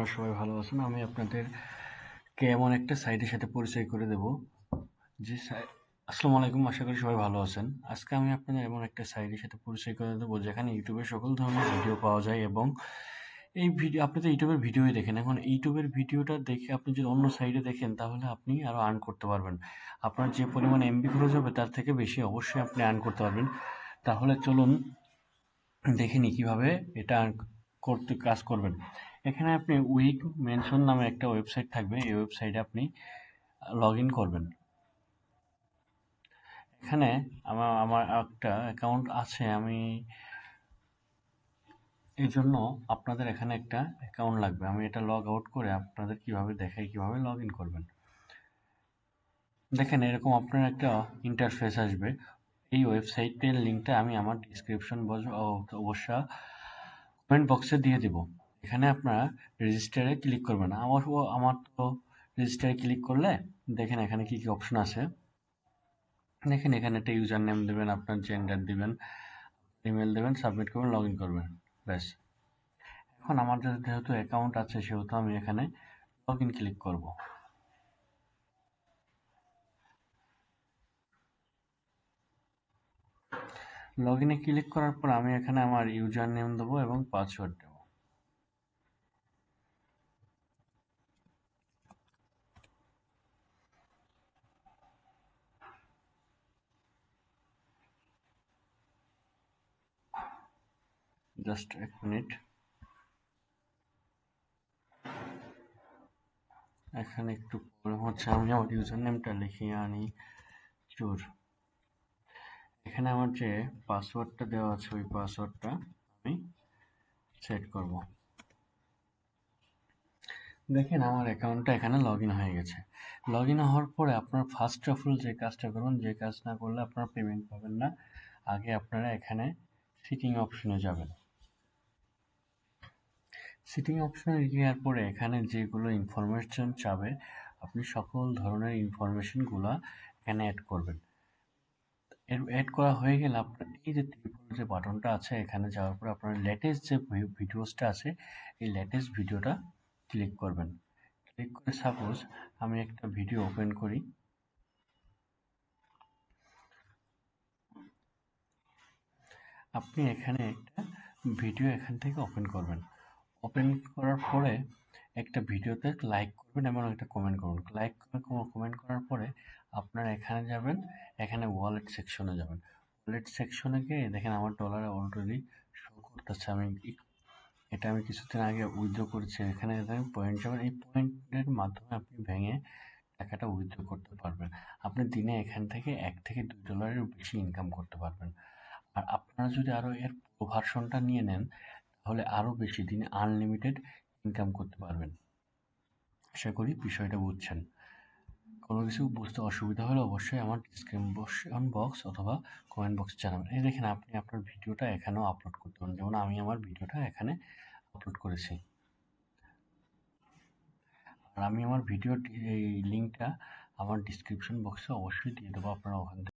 আপনারা সবাই ভালো আছেন। আমি আপনাদেরকে এমন একটা সাইটের সাথে পরিচয় করে দেব। যে আসসালামু আলাইকুম, আশা করি সবাই ভালো আছেন। আজকে আমি আপনাদের এমন একটা সাইটের সাথে পরিচয় করে দেবো, যেখানে ইউটিউবে সকল ধরনের ভিডিও পাওয়া যায় এবং এই ভিডিও আপনি তো ইউটিউবের ভিডিওই দেখেন। এখন ইউটিউবের ভিডিওটা দেখে আপনি যদি অন্য সাইডে দেখেন, তাহলে আপনি আরও আর্ন করতে পারবেন। আপনার যে পরিমাণ এমবি খরচ হবে, তার থেকে বেশি অবশ্যই আপনি আর্ন করতে পারবেন। তাহলে চলুন দেখে নিই কীভাবে এটা করতে কাজ করবেন। এখানে আপনি উইক মেনশন নামে একটা ওয়েবসাইট থাকবে। এই ওয়েবসাইটে আপনি লগ ইন করবেন। এখানে আমার আমার একটা অ্যাকাউন্ট আছে। আমি এই জন্য আপনাদের এখানে একটা অ্যাকাউন্ট লাগবে। আমি এটা লগ আউট করে আপনাদের কীভাবে দেখাই কীভাবে লগ ইন করবেন। দেখেন, এরকম আপনার একটা ইন্টারফেস আসবে। এই ওয়েবসাইটের লিঙ্কটা আমি আমার ডিসক্রিপশন অবশ্য কমেন্ট বক্সে দিয়ে দেব। এখানে আপনারা রেজিস্টারে ক্লিক করবেন। আমার আমার তো রেজিস্টারে ক্লিক করলে দেখেন এখানে কি কি অপশন আছে। দেখেন এখানে একটা ইউজার নেম দেবেন, আপনার জেন্ডার দেবেন ইমেল দেবেন সাবমিট করবেন লগ ইন করবেন। ব্যাস। এখন আমার যেহেতু অ্যাকাউন্ট আছে, সেহেতু আমি এখানে লগ ইন ক্লিক করব। লগ ইনে ক্লিক করার পর আমি এখানে আমার ইউজার নেম দেবো এবং পাসওয়ার্ড দেবো। জাস্ট এক মিনিট। এখানে একটু প্রবলেম হচ্ছে আমি আমার ইউজার নেমটা লিখিয়ে আনি চোর। এখানে আমার যে পাসওয়ার্ডটা দেওয়া আছে, ওই পাসওয়ার্ডটা আমি সেট করব। দেখেন আমার অ্যাকাউন্টটা এখানে লগ ইন হয়ে গেছে। লগ ইন হওয়ার পরে আপনার ফার্স্ট অফ অল যে কাজটা করুন যে কাজ না করলে আপনারা পেমেন্ট পাবেন না। আগে আপনারা এখানে সিটিং অপশনে যাবেন। সিটিং অপশনে গিয়ে পরে এখানে যেগুলো ইনফরমেশন চাবে, আপনি সকল ধরনের ইনফরমেশনগুলো এখানে অ্যাড করবেন। এর অ্যাড করা হয়ে গেলে আপনার এই যে ত্রিপুরা যে বাটনটা আছে, এখানে যাওয়ার পর আপনার লেটেস্ট যে ভিডিওসটা আছে, এই লেটেস্ট ভিডিওটা ক্লিক করবেন। ক্লিক করে সাপোজ আমি একটা ভিডিও ওপেন করি। আপনি এখানে একটা ভিডিও এখান থেকে ওপেন করবেন। ওপেন করার পরে একটা ভিডিওতে লাইক করবেন এবং একটা কমেন্ট করবেন। লাইক কমেন্ট করার পরে আপনারা এখানে যাবেন, এখানে ওয়ালেট সেকশনে যাবেন। ওয়ালেট সেকশনে গিয়ে দেখেন আমার ডলারে অলরেডি শো করতেছে। আমি এটা আমি কিছুদিন আগে উইথড্র করেছি। এখানে পয়েন্ট যাবেন এই পয়েন্টের মাধ্যমে আপনি ভেঙে টাকাটা উইথড্র করতে পারবেন। আপনি দিনে এখান থেকে এক থেকে দুই ডলারের বেশি ইনকাম করতে পারবেন। আর আপনারা যদি আরও এর ভার্সনটা নিয়ে নেন তাহলে আরও বেশি দিনে আনলিমিটেড ইনকাম করতে পারবেন। আশা করি বিষয়টা বুঝছেন। কোনো কিছু বুঝতে অসুবিধা হলে অবশ্যই আমার ডিসক্রিপশন বক্স অথবা কমেন্ট বক্স জানাবেন। এই দেখেন আপনি আপনার ভিডিওটা এখানেও আপলোড করতে পারেন। যেমন আমি আমার ভিডিওটা এখানে আপলোড করেছি। আর আমি আমার ভিডিওর এই লিঙ্কটা আমার ডিসক্রিপশন বক্সে অবশ্যই দিয়ে দেবো। আপনারা ওখান থেকে